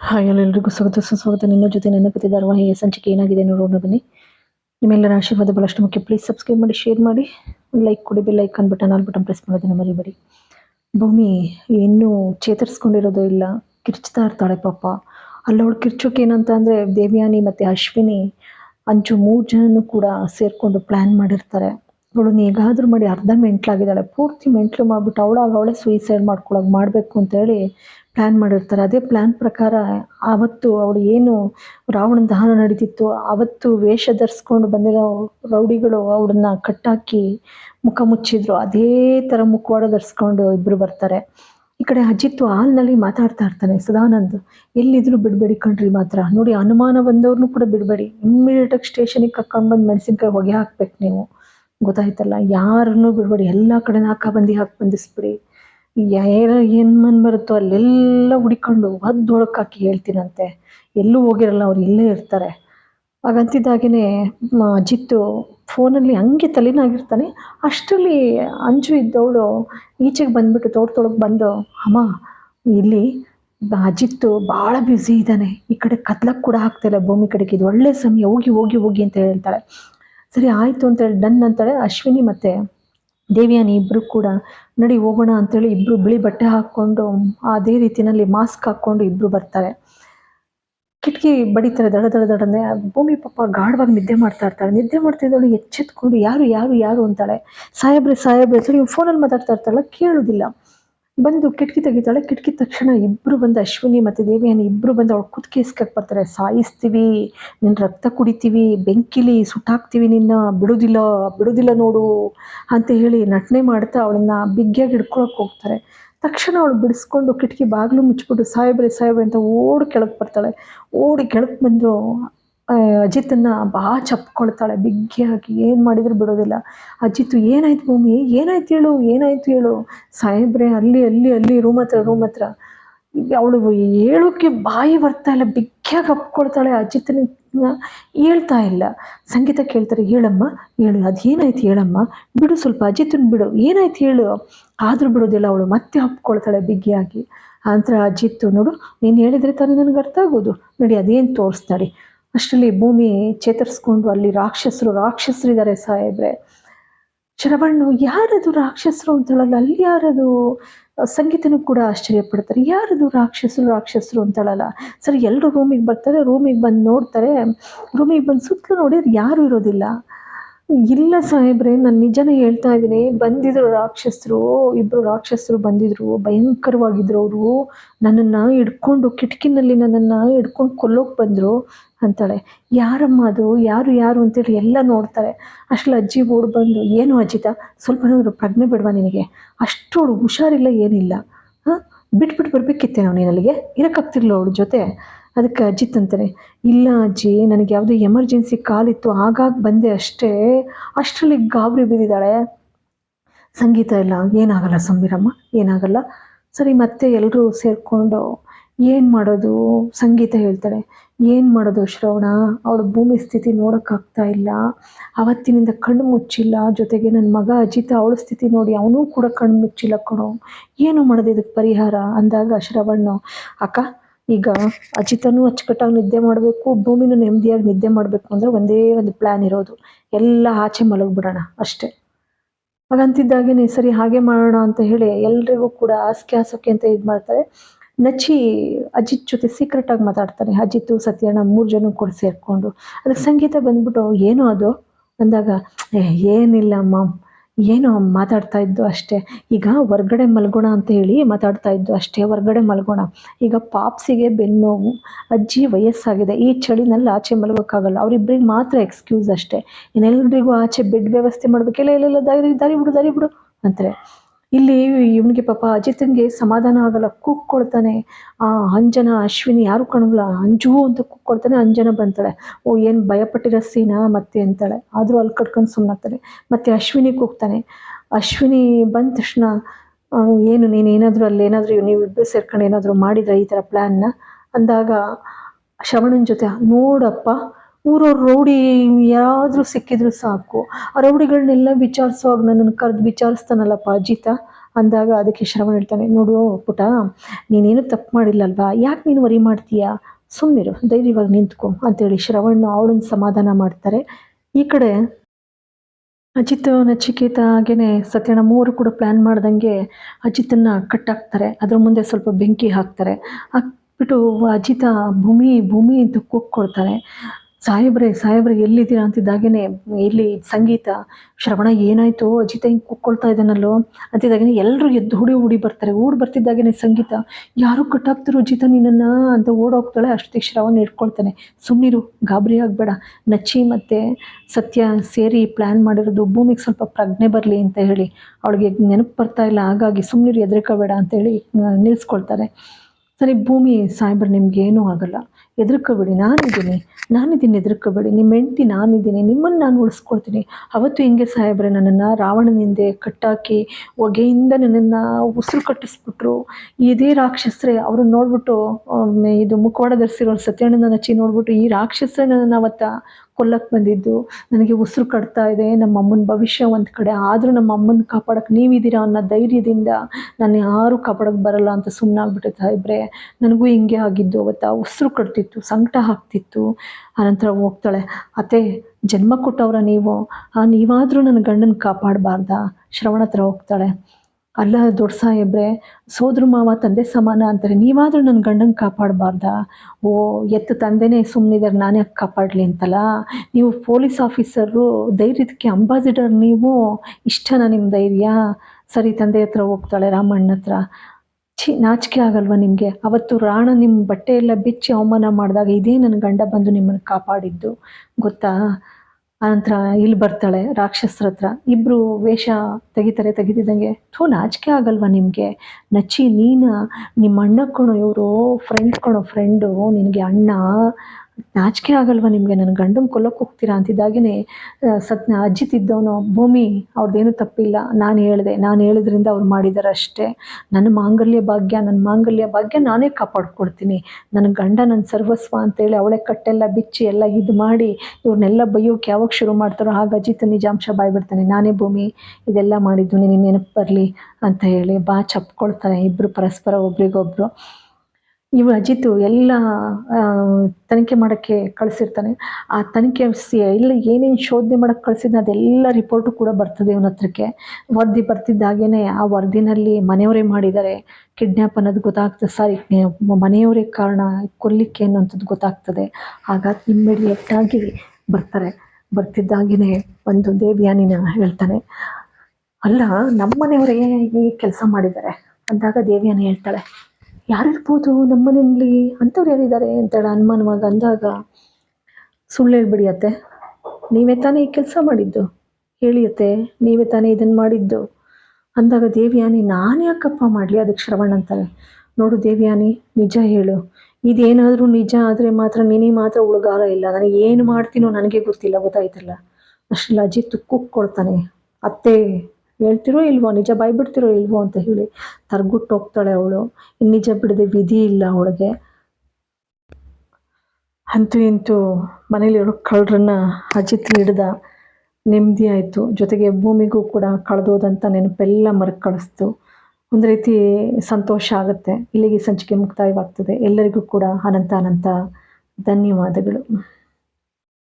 Hi ಎಲ್ಲರಿಗೂ ಸ್ವಾಗತ ಸುಸ್ವಾಗತ ನಿನ್ನ ಜೊತೆ ನನ್ನ ಕತೆ ಸಂಚಿಕೆ ಏನಾಗಿದೆ ನೋಡೋಣ ಬನ್ನಿ. ನಿಮ್ಮೆಲ್ಲರ ಆಶೀರ್ವಾದ ಬಹಳಷ್ಟು ಮುಖ್ಯ. ಪ್ಲೀಸ್ ಸಬ್ಸ್ಕ್ರೈಬ್ ಮಾಡಿ ಶೇರ್ ಮಾಡಿ. ಲೈಕ್ ಕೊಡಿ bell like button all button press ಮಾಡೋದನ್ನು ಮರಿಬೇಡಿ. ಭೂಮಿ ಇನ್ನೂ ಚೇತರಿಸ್ಕೊಂಡಿರೋದೇ ಇಲ್ಲ. ಕಿರ್ಚ್ತಾ ಇರ್ತಾಳೆ ಪಾಪ. ಅಲ್ಲವಳು ಕಿರ್ಚೋಕೆ ಏನಂತ ಅಂದರೆ ದೇವ್ಯಾನಿ ಮತ್ತು ಅಶ್ವಿನಿ ಅಂಚು ಮೂರು ಜನನು ಕೂಡ ಸೇರಿಕೊಂಡು ಪ್ಲ್ಯಾನ್ ಮಾಡಿರ್ತಾರೆ. ಅವಳನ್ನ ಹೇಗಾದ್ರೂ ಮಾಡಿ ಅರ್ಧ ಮೆಂಟ್ಲಾಗಿದ್ದಾಳೆ. ಪೂರ್ತಿ ಮೆಂಟ್ಲು ಮಾಡಿಬಿಟ್ಟು ಅವಳಾಗ ಅವಳೇ ಸೂಯಿಸೈಡ್ ಮಾಡ್ಕೊಳಗೆ ಮಾಡಬೇಕು ಅಂತೇಳಿ ಪ್ಲ್ಯಾನ್ ಮಾಡಿರ್ತಾರೆ. ಅದೇ ಪ್ಲ್ಯಾನ್ ಪ್ರಕಾರ ಆವತ್ತು ಅವಳು ಏನು ರಾವಣನ ದಹನ ನಡೀತಿತ್ತು, ಆವತ್ತು ವೇಷ ಧರಿಸ್ಕೊಂಡು ಬಂದಿರೋ ರೌಡಿಗಳು ಅವಳನ್ನ ಕಟ್ಟಾಕಿ ಮುಖ ಮುಚ್ಚಿದ್ರು. ಅದೇ ಥರ ಮುಖವಾಡ ಧರಿಸ್ಕೊಂಡು ಇಬ್ಬರು ಬರ್ತಾರೆ. ಈ ಕಡೆ ಅಜಿತ್ ಹಾಲ್ನಲ್ಲಿ ಮಾತಾಡ್ತಾ ಇರ್ತಾನೆ, ಸದಾನಂದ್, ಎಲ್ಲಿದ್ರು ಬಿಡಬೇಡಿ ಕಣ್ರಿ ಮಾತ್ರ. ನೋಡಿ, ಅನುಮಾನ ಬಂದವ್ರನ್ನೂ ಕೂಡ ಬಿಡಬೇಡಿ. ಇಮ್ಮಿಡಿಯೇಟಾಗಿ ಸ್ಟೇಷನಿಗೆ ಕರ್ಕೊಂಡು ಬಂದು ಮೆಣಸಿನ್ಕಾಯಿ ಹೊಗೆ ಹಾಕ್ಬೇಕು ನೀವು. ಗೊತ್ತಾಯ್ತಲ್ಲ? ಯಾರನ್ನೂ ಬಿಡಬೇಡಿ. ಎಲ್ಲ ಕಡೆ ನಾಲ್ಕ ಬಂದಿ ಹಾಕಿ ಬಂಧಿಸ್ಬಿಡಿ ಯಾರ ಏನು ಮನ್ ಬರುತ್ತೋ ಅಲ್ಲೆಲ್ಲ ಹುಡಿಕೊಂಡು ಒದ್ದೊಳಕ್ಕೆ ಹಾಕಿ ಹೇಳ್ತೀನಂತೆ. ಎಲ್ಲೂ ಹೋಗಿರಲ್ಲ, ಅವ್ರು ಇಲ್ಲೇ ಇರ್ತಾರೆ. ಹಾಗಂತಿದ್ದಾಗೇನೆ ಅಜಿತ್ತು ಫೋನಲ್ಲಿ ಹಂಗೆ ತಲೆನಾಗಿರ್ತಾನೆ. ಅಷ್ಟರಲ್ಲಿ ಅಂಜು ಇದ್ದವಳು ಈಚೆಗೆ ಬಂದ್ಬಿಟ್ಟು ತೋಟದೊಳಗೆ ಬಂದು, ಅಮ್ಮ, ಇಲ್ಲಿ ಅಜಿತ್ತು ಭಾಳ ಬ್ಯುಸಿ ಇದ್ದಾನೆ. ಈ ಕಡೆ ಕತ್ಲಕ್ಕೆ ಕೂಡ ಆಗ್ತಾಯಿಲ್ಲ ಭೂಮಿ ಕಡೆಗೆ. ಇದು ಒಳ್ಳೆ ಸಮಯ. ಹೋಗಿ ಹೋಗಿ ಹೋಗಿ, ಅಂತ ಹೇಳ್ತಾಳೆ. ಸರಿ, ಆಯಿತು ಅಂತೇಳಿ ಡನ್ ಅಂತಾಳೆ. ಅಶ್ವಿನಿ ಮತ್ತು ದೇವಿಯಾನಿ ಇಬ್ಬರು ಕೂಡ ನಡಿ ಹೋಗೋಣ ಅಂತೇಳಿ ಇಬ್ಬರು ಬಿಳಿ ಬಟ್ಟೆ ಹಾಕ್ಕೊಂಡು, ಅದೇ ರೀತಿಯಲ್ಲಿ ಮಾಸ್ಕ್ ಹಾಕ್ಕೊಂಡು ಇಬ್ಬರು ಬರ್ತಾರೆ. ಕಿಟಕಿ ಬಡಿತಾರೆ, ದಡ ದಡ ದಡ ಅಂದರೆ ಭೂಮಿ ಪಾಪ ಗಾಢವಾಗಿ ನಿದ್ದೆ ಮಾಡ್ತಾ ಇರ್ತಾಳೆ ನಿದ್ದೆ ಮಾಡ್ತಿದ್ದವಳು ಎಚ್ಚೆತ್ಕೊಂಡು, ಯಾರು ಯಾರು ಯಾರು ಅಂತಾಳೆ. ಸಾಹೇಬ್ರೆ ಸಾಹೇಬ್ರೆ, ಸರಿ ಫೋನಲ್ಲಿ ಮಾತಾಡ್ತಾ ಇರ್ತಾಳೆ ಕೇಳೋದಿಲ್ಲ. ಬಂದು ಕಿಟಕಿ ತೆಗಿತಾಳೆ. ಕಿಟಕಿ ತಕ್ಷಣ ಇಬ್ಬರು ಬಂದು ಅಶ್ವಿನಿ ಮತ್ತು ದೇವಿಯಾನಿ ಇಬ್ಬರು ಬಂದು ಅವಳು ಕುತ್ತಿಗೆ ಇಸ್ಕಕ್ಕೆ ಬರ್ತಾರೆ. ಸಾಯಿಸ್ತೀವಿ ನಿನ್ನ ರಕ್ತ ಕುಡಿತೀವಿ, ಬೆಂಕಿಲಿ ಸುಟ್ಟಾಕ್ತೀವಿ ನಿನ್ನ, ಬಿಡೋದಿಲ್ಲ ಬಿಡೋದಿಲ್ಲ ನೋಡು ಅಂತ ಹೇಳಿ ನಟನೆ ಮಾಡ್ತಾ ಅವಳನ್ನ ಬಿಗ್ಗಿಯಾಗಿ ಹಿಡ್ಕೊಳಕ್ಕೆ ಹೋಗ್ತಾರೆ. ತಕ್ಷಣ ಅವಳು ಬಿಡಿಸ್ಕೊಂಡು ಕಿಟಕಿ ಬಾಗಿಲು ಮುಚ್ಚಿಬಿಟ್ಟು ಸಾಹೇಬ್ರೆ ಸಾಹೇಬ್ರೆ ಅಂತ ಓಡಿ ಕೆಳಗೆ ಬರ್ತಾಳೆ. ಓಡಿ ಕೆಳಗೆ ಬಂದು ಅಜಿತನ್ನ ಭಾಳ ಚಪ್ಕೊಳ್ತಾಳೆ. ಬಿಗ್ಗಿಯಾಗಿ ಏನು ಮಾಡಿದ್ರು ಬಿಡೋದಿಲ್ಲ. ಅಜಿತು ಏನಾಯ್ತು ಭೂಮಿ? ಏನಾಯ್ತು ಹೇಳು ಏನಾಯ್ತು ಹೇಳು? ಸಾಹೇಬ್ರೆ, ಅಲ್ಲಿ ಅಲ್ಲಿ ಅಲ್ಲಿ, ರೂಮ್ ಹತ್ರ ರೂಮ್ ಹತ್ರ. ಅವಳು ಹೇಳೋಕ್ಕೆ ಬಾಯಿ ಬರ್ತಾ ಇಲ್ಲ. ಬಿಗ್ಗೆ ಅಪ್ಕೊಳ್ತಾಳೆ ಅಜಿತನ ಹೇಳ್ತಾ ಇಲ್ಲ. ಸಂಗೀತ ಕೇಳ್ತಾರೆ, ಹೇಳಮ್ಮ, ಹೇಳು. ಅದೇನಾಯ್ತು ಹೇಳಮ್ಮ? ಬಿಡು ಸ್ವಲ್ಪ ಅಜಿತನ್ ಬಿಡು. ಏನಾಯ್ತು ಹೇಳು? ಆದರೂ ಬಿಡೋದಿಲ್ಲ ಅವಳು. ಮತ್ತೆ ಅಪ್ಕೊಳ್ತಾಳೆ ಆ ನಂತರ ಅಜಿತ್ತು, ನೋಡು, ನೀನು ಹೇಳಿದರೆ ತಾನೇ ನನಗೆ ಅರ್ಥ ಆಗೋದು. ನೋಡಿ, ಅದೇನು ತೋರಿಸ್ತಾಳೆ ಅಷ್ಟರಲ್ಲಿ ಭೂಮಿ ಚೇತರಿಸ್ಕೊಂಡು ಅಲ್ಲಿ ರಾಕ್ಷಸರು, ರಾಕ್ಷಸರಿದ್ದಾರೆ ಸಾಹೇಬ್ರೆ. ಶರವಣ್ಣು, ಯಾರದು ರಾಕ್ಷಸರು ಅಂತ ಹೇಳಲ್ಲ, ಅಲ್ಲಿ ಯಾರದು ಸಂಗೀತನೂ ಕೂಡ ಆಶ್ಚರ್ಯ ಪಡ್ತಾರೆ ಯಾರದು ರಾಕ್ಷಸರು ರಾಕ್ಷಸರು ಅಂತೇಳಲ್ಲ ಸರಿ ಎಲ್ಲರೂ ರೂಮಿಗೆ ಬರ್ತಾರೆ ರೂಮಿಗೆ ಬಂದು ನೋಡ್ತಾರೆ. ರೂಮಿಗೆ ಬಂದು ಸುತ್ತಲೂ ನೋಡಿದ್ರೆ ಯಾರೂ ಇರೋದಿಲ್ಲ. ಇಲ್ಲ ಸಾಹೇಬ್ರೆ, ನಾನು ನಿಜನೇ ಹೇಳ್ತಾ ಇದ್ದೀನಿ. ಬಂದಿದ್ರು ರಾಕ್ಷಸರು ಇಬ್ಬರು ರಾಕ್ಷಸರು ಬಂದಿದ್ರು, ಭಯಂಕರವಾಗಿದ್ರು ಅವರು. ನನ್ನನ್ನು ಹಿಡ್ಕೊಂಡು ಕಿಟಕಿನಲ್ಲಿ ನನ್ನನ್ನು ಹಿಡ್ಕೊಂಡು ಕೊಲ್ಲೋಕೆ ಬಂದರು ಅಂತಾಳೆ. ಯಾರಮ್ಮ ಅದು? ಯಾರು ಯಾರು ಅಂತೇಳಿ ಎಲ್ಲ ನೋಡ್ತಾರೆ. ಅಷ್ಟು ಅಜ್ಜಿ ಓಡ್ ಬಂದು, ಏನು ಅಜ್ಜಿತ ಸ್ವಲ್ಪನಾದರೂ ಪ್ರಜ್ಞೆ ಬಿಡುವ ನಿನಗೆ? ಅಷ್ಟೋಳು ಹುಷಾರಿಲ್ಲ, ಏನಿಲ್ಲ. ಹಾಂ? ಬಿಟ್ಬಿಟ್ಟು ಬರಬೇಕಿತ್ತೆ ನಾವು ನೀನು ಅಲ್ಲಿಗೆ? ಇರೋಕ್ಕಾಗ್ತಿರ್ಲ ಅವಳ ಜೊತೆ? ಅದಕ್ಕೆ ಅಜಿತ್ ಅಂತಾನೆ ಇಲ್ಲ ಅಜ್ಜಿ, ನನಗೆ ಯಾವುದೋ ಎಮರ್ಜೆನ್ಸಿ ಕಾಲಿತ್ತು, ಆಗಾಗ ಬಂದೆ ಅಷ್ಟೇ, ಅಷ್ಟರಲ್ಲಿ ಗಾಬರಿ ಬಿದ್ದಿದ್ದಾಳೆ ಸಂಗೀತ ಇಲ್ಲ, ಏನಾಗಲ್ಲ ಸಂಬೀರಮ್ಮ, ಏನಾಗಲ್ಲ, ಸರಿ ಮತ್ತೆ ಎಲ್ಲರೂ ಸೇರಿಕೊಂಡು ಏನು ಮಾಡೋದು? ಸಂಗೀತ ಹೇಳ್ತಾಳೆ, ಏನು ಮಾಡೋದು ಶ್ರವಣ, ಅವಳ ಭೂಮಿ ಸ್ಥಿತಿ ನೋಡೋಕ್ಕಾಗ್ತಾ ಇಲ್ಲ, ಅವತ್ತಿನಿಂದ ಕಣ್ಣು ಮುಚ್ಚಿಲ್ಲ, ಜೊತೆಗೆ ನನ್ನ ಮಗ ಅಜಿತ ಅವಳ ಸ್ಥಿತಿ ನೋಡಿ ಅವನೂ ಕೂಡ ಕಣ್ಣು ಮುಚ್ಚಿಲ್ಲ ಕಣೋ, ಏನು ಮಾಡೋದು ಇದಕ್ಕೆ ಪರಿಹಾರ? ಅಂದಾಗ ಶ್ರವಣ್ಣು ಅಕ್ಕ ಈಗ ಅಜಿತನೂ ಅಚ್ಚುಕಟ್ಟಾಗಿ ನಿದ್ದೆ ಮಾಡಬೇಕು, ಭೂಮಿನೂ ನೆಮ್ಮದಿಯಾಗಿ ನಿದ್ದೆ ಮಾಡಬೇಕು ಅಂದರೆ ಒಂದೇ ಒಂದು ಪ್ಲ್ಯಾನ್ ಇರೋದು. ಎಲ್ಲ ಆಚೆ ಮಲಗಿಬಿಡೋಣ ಅಷ್ಟೇ. ಹಾಗಂತಿದ್ದಾಗೇ ಸರಿ ಹಾಗೆ ಮಾಡೋಣ ಅಂತ ಹೇಳಿ ಎಲ್ರಿಗೂ ಕೂಡ ಹಾಸಿಗೆ ಹಾಸೋಕೆ ಅಂತ ಇದು ಮಾಡ್ತಾರೆ. ನಚ್ಚಿ ಅಜಿತ್ ಜೊತೆ ಸೀಕ್ರೆಟಾಗಿ ಮಾತಾಡ್ತಾರೆ ಅಜಿತ್ತು ಸತ್ಯಣ್ಣ ಮೂರು ಜನ ಕೂಡ ಸೇರಿಕೊಂಡು. ಅದಕ್ಕೆ ಸಂಗೀತ ಬಂದ್ಬಿಟ್ಟು, ಏನು ಅದು? ಅಂದಾಗ ಏನಿಲ್ಲ ಅಮ್ಮ ಏನೋ ಮಾತಾಡ್ತಾ ಇದ್ದು ಅಷ್ಟೇ. ಈಗ ಹೊರ್ಗಡೆ ಮಲ್ಗೋಣ ಅಂತ ಹೇಳಿ ಮಾತಾಡ್ತಾ ಇದ್ದು ಅಷ್ಟೇ, ಹೊರ್ಗಡೆ ಮಲ್ಗೋಣ. ಈಗ ಪಾಪ್ಸಿಗೆ ಬೆನ್ನೋವು, ಅಜ್ಜಿ ವಯಸ್ಸಾಗಿದೆ, ಈ ಚಳಿನಲ್ಲಿ ಆಚೆ ಮಲಗೋಕ್ಕಾಗಲ್ಲ. ಅವರಿಬ್ಬರಿಗೆ ಮಾತ್ರ ಎಕ್ಸ್ಕ್ಯೂಸ್ ಅಷ್ಟೇ. ಇನ್ನೆಲ್ಲರಿಗೂ ಆಚೆ ಬೆಡ್ ವ್ಯವಸ್ಥೆ ಮಾಡಬೇಕಿಲ್ಲ ಇಲ್ಲ ದಾರಿ ದಾರಿ ಬಿಡು ದಾರಿ ಬಿಡು. ಅಂತಾರೆ. ಇಲ್ಲಿ ಇವನಿಗೆ ಪಾಪ ಅಜಿತನ್ಗೆ ಸಮಾಧಾನ ಆಗಲ್ಲ ಕೂಕ್ಕೊಳ್ತಾನೆ ಆ ಅಂಜನ, ಅಶ್ವಿನಿ ಯಾರು ಕಾಣಲ್ಲ ಅಂಜು ಅಂತ ಕೂಕ್ಕೊಳ್ತಾನೆ ಅಂಜನ ಬಂತಾಳೆ. ಓ, ಏನು ಭಯಪಟ್ಟಿರೋ ಸೀನಾ ಮತ್ತೆ ಅಂತಾಳೆ. ಆದರೂ ಅಲ್ಲಿ ಕಟ್ಕೊಂಡು ಸುಮ್ಮನಾಗ್ತಾನೆ ಮತ್ತೆ ಅಶ್ವಿನಿ ಕೂಗ್ತಾನೆ. ಅಶ್ವಿನಿ ಬಂದ ತಕ್ಷಣ ಏನು, ನೀನು ಏನಾದರೂ ಅಲ್ಲಿ ಏನಾದರೂ ನೀವು ಇಬ್ಬರು ಸೇರ್ಕೊಂಡು ಏನಾದರೂ ಮಾಡಿದ್ರೆ ಈ ಥರ ಪ್ಲ್ಯಾನ್ನ ಅಂದಾಗ ಶ್ರವಣನ ಜೊತೆ, ನೋಡಪ್ಪ ಊರವ್ರು ರೌಡಿ ಯಾರಾದರೂ ಸಿಕ್ಕಿದ್ರು ಸಾಕು. ಆ ರೌಡಿಗಳನ್ನೆಲ್ಲ ವಿಚಾರಿಸುವಾಗ ನನ್ನನ್ನು ಕರೆದು ವಿಚಾರಿಸ್ತಾನಲ್ಲಪ್ಪ ಅಜಿತ. ಅಂದಾಗ ಅದಕ್ಕೆ ಶ್ರವಣ ಹೇಳ್ತಾನೆ, ನೋಡು ಪುಟ, ನೀನೇನು ತಪ್ಪು ಮಾಡಿಲ್ಲಲ್ವಾ? ಯಾಕೆ ನೀನು ವರಿ ಮಾಡ್ತೀಯಾ? ಸುಮ್ಮನಿರು ಧೈರ್ಯವಾಗಿ ನಿಂತ್ಕೊ ಅಂತೇಳಿ ಶ್ರವಣ ಅವಳನ್ನ ಸಮಾಧಾನ ಮಾಡ್ತಾರೆ. ಈ ಕಡೆ ಅಜಿತ್ ನಚಿಕೇತ ಹಾಗೇನೆ ಸತ್ಯನ ಮೂವರು ಕೂಡ ಪ್ಲ್ಯಾನ್ ಮಾಡ್ದಂಗೆ ಅಜಿತನ್ನ ಕಟ್ಟಾಕ್ತಾರೆ ಅದ್ರ ಮುಂದೆ ಸ್ವಲ್ಪ ಬೆಂಕಿ ಹಾಕ್ತಾರೆ. ಹಾಕ್ಬಿಟ್ಟು ಅಜಿತ ಭೂಮಿ ಭೂಮಿ ಅಂತ ಕೂಗ್ಕೊಳ್ತಾನೆ ಸಾಹೇಬ್ರೆ ಸಾಹೇಬ್ರೆ, ಎಲ್ಲಿದ್ದೀರಾ ಅಂತಿದ್ದಾಗೇನೆ ಇಲ್ಲಿ ಸಂಗೀತ ಶ್ರವಣ ಏನಾಯ್ತು, ಅಜಿತ ಹಿಂಗೆ ಕೂತ್ಕೊಳ್ತಾ ಇದ್ದಾನಲ್ಲೋ ಅಂತಿದ್ದಾಗೇನೆ ಎಲ್ಲರೂ ಎದ್ದು ಹುಡಿ ಹುಡಿ ಬರ್ತಾರೆ. ಓಡ್ ಬರ್ತಿದ್ದಾಗೇನೆ ಸಂಗೀತ. ಯಾರು ಕಟ್ಟಾಕ್ತಿರೋ ಅಜಿತ ನಿನ್ನನ್ನು ಅಂತ ಓಡೋಗ್ತಾಳೆ ಅಷ್ಟೊತ್ತಿಗೆ ಶ್ರವಣ ಇಟ್ಕೊಳ್ತಾನೆ ಸುಮ್ಮನಿರು ಗಾಬರಿ ಆಗಬೇಡ. ನಚ್ಚಿ ಮತ್ತು ಸತ್ಯ ಸೇರಿ ಪ್ಲ್ಯಾನ್ ಮಾಡಿರೋದು, ಭೂಮಿಗೆ ಸ್ವಲ್ಪ ಪ್ರಜ್ಞೆ ಬರಲಿ ಅಂತ ಹೇಳಿ. ಅವಳಿಗೆ ನೆನಪು ಬರ್ತಾ ಇಲ್ಲ, ಹಾಗಾಗಿ ಸುಮ್ಮನಿರು ಅಂತ ಹೇಳಿ ನಿಲ್ಲಿಸ್ಕೊಳ್ತಾರೆ ಸರಿ, ಭೂಮಿ, ಸಾಹೇಬ್ರೆ, ನಿಮ್ಗೇನೂ ಆಗಲ್ಲ. ಹೆದರ್ಕೋಬೇಡಿ ನಾನಿದ್ದೀನಿ. ನಾನಿದ್ದೀನಿ ಹೆದರ್ಕೋಬೇಡಿ ನಿಮ್ಮ ಹೆಂಡತಿ ನಾನಿದ್ದೀನಿ. ನಿಮ್ಮನ್ನು ನಾನು ಉಳಿಸ್ಕೊಳ್ತೀನಿ. ಅವತ್ತು ಹೆಂಗೆ ಸಾಹೇಬ್ರೆ, ನನ್ನನ್ನು ರಾವಣನಿಂದೆ ಕಟ್ಟಾಕಿ, ಹೊಗೆಯಿಂದ ನನ್ನನ್ನು ಉಸಿರು ಕಟ್ಟಿಸ್ಬಿಟ್ರು. ಇದೇ ರಾಕ್ಷಸರೇ, ಅವ್ರನ್ನ ನೋಡ್ಬಿಟ್ಟು ಇದು ಮುಖವಾಡ ಧರಿಸಿರೋ ಸತ್ಯಣ್ಣನ ನಚ್ಚಿ ನೋಡ್ಬಿಟ್ಟು ಈ ರಾಕ್ಷಸರೇ ನನ್ನನ್ನು ಅವತ್ತ ಕೊಲ್ಲಕ್ಕೆ ಬಂದಿದ್ದು. ನನಗೆ ಉಸಿರು ಕಟ್ತಾ ಇದೆ. ನಮ್ಮ ಅಮ್ಮನ ಭವಿಷ್ಯ ಒಂದು ಕಡೆ ಆದರೂ ನಮ್ಮ ಅಮ್ಮನ ಕಾಪಾಡಕ್ಕೆ ನೀವಿದ್ದೀರಾ ಅನ್ನೋ ಧೈರ್ಯದಿಂದ ನಾನು ಯಾರೂ ಕಾಪಾಡಕ್ಕೆ ಬರಲ್ಲ ಅಂತ ಸುಮ್ಮನಾಗ್ಬಿಟ್ಟೆ ಇಬ್ಬರೇ ನನಗೂ ಹಿಂಗೆ ಆಗಿದ್ದು. ಅವತ್ತು ಉಸಿರು ಕಟ್ತಿತ್ತು ಸಂಕಟ ಆಗ್ತಿತ್ತು. ಆನಂತರ ಹೋಗ್ತಾಳೆ, ಅತ್ತೆ, ಜನ್ಮ ಕೊಟ್ಟವ್ರ ನೀವು? ನೀವಾದರೂ ನನ್ನ ಗಂಡನ ಕಾಪಾಡಬಾರ್ದ? ಶ್ರವಣ ಹತ್ರ ಹೋಗ್ತಾಳೆ ಅಲ್ಲ ದೊಡ್ಡ ಸಾಹೇಬ್ರೆ, ಸೋದ್ರ ಮಾವ ತಂದೆ ಸಮಾನ ಅಂತಾರೆ. ನೀವಾದರೂ ನನ್ನ ಗಂಡನ ಕಾಪಾಡಬಾರ್ದಾ? ಓ, ಎತ್ತು ತಂದೆನೇ ಸುಮ್ಮನಿದ್ದಾರೆ ನಾನೇ ಕಾಪಾಡಲಿ ಅಂತಲ್ಲ? ನೀವು ಪೊಲೀಸ್ ಆಫೀಸರು, ಧೈರ್ಯಕ್ಕೆ ಅಂಬಾಸಿಡರ್ ನೀವು, ಇಷ್ಟನ ನಿಮ್ಮ ಧೈರ್ಯ? ಸರಿ, ತಂದೆ ಹತ್ರ ಹೋಗ್ತಾಳೆ, ರಾಮಣ್ಣ ಹತ್ರ. ಛೀ, ನಾಚಿಕೆ ಆಗಲ್ವಾ ನಿಮಗೆ? ಅವತ್ತು ರಾಣ ನಿಮ್ಮ ಬಟ್ಟೆ ಎಲ್ಲ ಬಿಚ್ಚಿ ಅವಮಾನ ಮಾಡಿದಾಗ ಇದೇ ನನ್ನ ಗಂಡ ಬಂದು ನಿಮ್ಮನ್ನು ಕಾಪಾಡಿದ್ದು. ಗೊತ್ತಾ? ಆನಂತರ ಇಲ್ಲಿ ಬರ್ತಾಳೆ ರಾಕ್ಷಸರ ಹತ್ರ. ಇಬ್ಬರು ವೇಷ ತೆಗಿತಾರೆ ತೆಗಿತಿದ್ದಂಗೆ ಥೂ ನಾಚಿಕೆ ಆಗಲ್ವಾ ನಿಮಗೆ? ನಚ್ಚಿ ನೀನು ನಿಮ್ಮ ಅಣ್ಣ ಕಣೋ ಇವರು ಫ್ರೆಂಡ್ ಕಣೋ ಫ್ರೆಂಡು ನಿನಗೆ ಅಣ್ಣ ನಾಚಿಕೆ ಆಗಲ್ವಾ ನಿಮಗೆ? ನನ್ನ ಗಂಡನ ಕೊಲ್ಲಕ್ಕೆ ಹೋಗ್ತೀರಾ ಅಂತಿದ್ದಾಗೇ ಸತ್ ಅಜ್ಜಿ ತಿದ್ದವನು, ಭೂಮಿ ಅವ್ರದ್ದೇನು ತಪ್ಪಿಲ್ಲ. ನಾನು ಹೇಳಿದೆ, ನಾನು ಹೇಳಿದ್ರಿಂದ ಅವ್ರು ಮಾಡಿದ್ದಾರೆ ಅಷ್ಟೇ ನನ್ನ ಮಾಂಗಲ್ಯ ಭಾಗ್ಯ ನನ್ನ ಮಾಂಗಲ್ಯ ಭಾಗ್ಯ ನಾನೇ ಕಾಪಾಡ್ಕೊಡ್ತೀನಿ. ನನ್ನ ಗಂಡ ನನ್ನ ಸರ್ವಸ್ವ ಅಂತೇಳಿ ಅವಳೆ ಕಟ್ಟೆಲ್ಲ ಬಿಚ್ಚಿ ಎಲ್ಲ ಇದು ಮಾಡಿ ಇವ್ರನ್ನೆಲ್ಲ ಬೈಯೋಕೆ ಯಾವಾಗ ಶುರು ಮಾಡ್ತಾರೋ ಹಾಗೆ ಅಜಿತ್ ನಿಜಾಂಶ ಬಾಯ್ಬಿಡ್ತಾನೆ ನಾನೇ ಭೂಮಿ, ಇದೆಲ್ಲ ಮಾಡಿದ್ದು, ನೀನು ನೆನಪು ಬರಲಿ? ಅಂತ ಹೇಳಿ ಬಾ, ಚಪ್ಕೊಳ್ತಾರೆ ಇಬ್ಬರು ಪರಸ್ಪರ ಒಬ್ರಿಗೊಬ್ರು. ಇವು ಅಜಿತು ಎಲ್ಲ ತನಿಖೆ ಮಾಡೋಕ್ಕೆ ಕಳಿಸಿರ್ತಾನೆ. ಆ ತನಿಖೆ ಎಲ್ಲ ಏನೇನು ಶೋಧನೆ ಮಾಡೋಕ್ಕೆ ಕಳಿಸಿದ್ನ ಅದೆಲ್ಲ ರಿಪೋರ್ಟು ಕೂಡ ಬರ್ತದೆ ಇವನ ಹತ್ರಕ್ಕೆ. ವರದಿ ಬರ್ತಿದ್ದಾಗೇ ಆ ವರದಿನಲ್ಲಿ ಮನೆಯವರೇ ಮಾಡಿದ್ದಾರೆ. ಕಿಡ್ನ್ಯಾಪ್ ಅನ್ನೋದು ಗೊತ್ತಾಗ್ತದೆ. ಸಾರಿ ಮನೆಯವರೇ ಕಾರಣ ಕೊಲ್ಲಿಕ್ಕೆ ಅನ್ನೋಂಥದ್ದು ಗೊತ್ತಾಗ್ತದೆ. ಆಗ ಇಮ್ಮಿಡಿಯೇಟಾಗಿ ಬರ್ತಾರೆ. ಬರ್ತಿದ್ದಾಗೇ ಒಂದು ದೇವಿಯಾನಿನ ಹೇಳ್ತಾನೆ. ಅಲ್ಲ ನಮ್ಮ ಮನೆಯವರೇ ಈ ಕೆಲಸ ಮಾಡಿದ್ದಾರೆ ಅಂದಾಗ ದೇವಿಯಾನಿ ಹೇಳ್ತಾಳೆ. ಯಾರಿರ್ಬೋದು ನಮ್ಮ ಮನೆಯಲ್ಲಿ ಅಂಥವ್ರು ಯಾರಿದ್ದಾರೆ ಅಂತೇಳಿ ಅನುಮಾನವಾಗಿ ಅಂದಾಗ ಸುಳ್ಳು ಹೇಳ್ಬಿಡಿ ನೀವೇ ತಾನೇ ಈ ಕೆಲಸ ಮಾಡಿದ್ದು. ಹೇಳಿಯತ್ತೆ, ನೀವೇ ತಾನೇ ಇದನ್ನು ಮಾಡಿದ್ದು. ಅಂದಾಗ, ದೇವಿಯಾನಿ, ನಾನು ಯಾಕಪ್ಪ ಮಾಡಲಿ ಅದಕ್ಕೆ ಶ್ರವಣ ಅಂತಾರೆ. ನೋಡು ದೇವಿಯಾನಿ, ನಿಜ ಹೇಳು. ಇದೇನಾದರೂ ನಿಜ ಆದರೆ ಮಾತ್ರ ನಿನಗೆ ಮಾತ್ರ ಉಳಗಾಲ ಇಲ್ಲ. ನನಗೆ ಏನು ಮಾಡ್ತೀನೋ ನನಗೆ ಗೊತ್ತಿಲ್ಲ, ಗೊತ್ತಾಯ್ತಲ್ಲ. ಅಷ್ಟೆಲ್ಲ ಅಜಿತ್ ಕೂಕ್ಕೊಳ್ತಾನೆ ಅತ್ತೆ ಹೇಳ್ತಿರೋ ಇಲ್ವೋ, ನಿಜ ಬಾಯ್ಬಿಡ್ತಿರೋ ಇಲ್ವೋ ಅಂತ ಹೇಳಿ ತರ್ಗುಟ್ಟು ಹೋಗ್ತಾಳೆ ಅವಳು. ನಿಜ ಬಿಡದೆ ವಿಧಿ ಇಲ್ಲ ಅವಳಿಗೆ. ಅಂತೂ ಇಂತೂ ಮನೇಲಿರೋ ಕಳ್ಳರನ್ನ ಅಜಿತ್ ಹಿಡ್ದ ನೆಮ್ಮದಿ ಆಯಿತು. ಜೊತೆಗೆ ಭೂಮಿಗೂ ಕೂಡ ಕಳೆದೋದಂಥ ನೆನಪೆಲ್ಲ ಮರಕ್ಕೆ ಕಳಿಸ್ತು ಒಂದು ರೀತಿ ಸಂತೋಷ ಆಗುತ್ತೆ. ಇಲ್ಲಿಗೆ ಸಂಚಿಕೆ ಮುಕ್ತಾಯವಾಗ್ತದೆ. ಎಲ್ಲರಿಗೂ ಕೂಡ ಅನಂತ ಅನಂತ ಧನ್ಯವಾದಗಳು.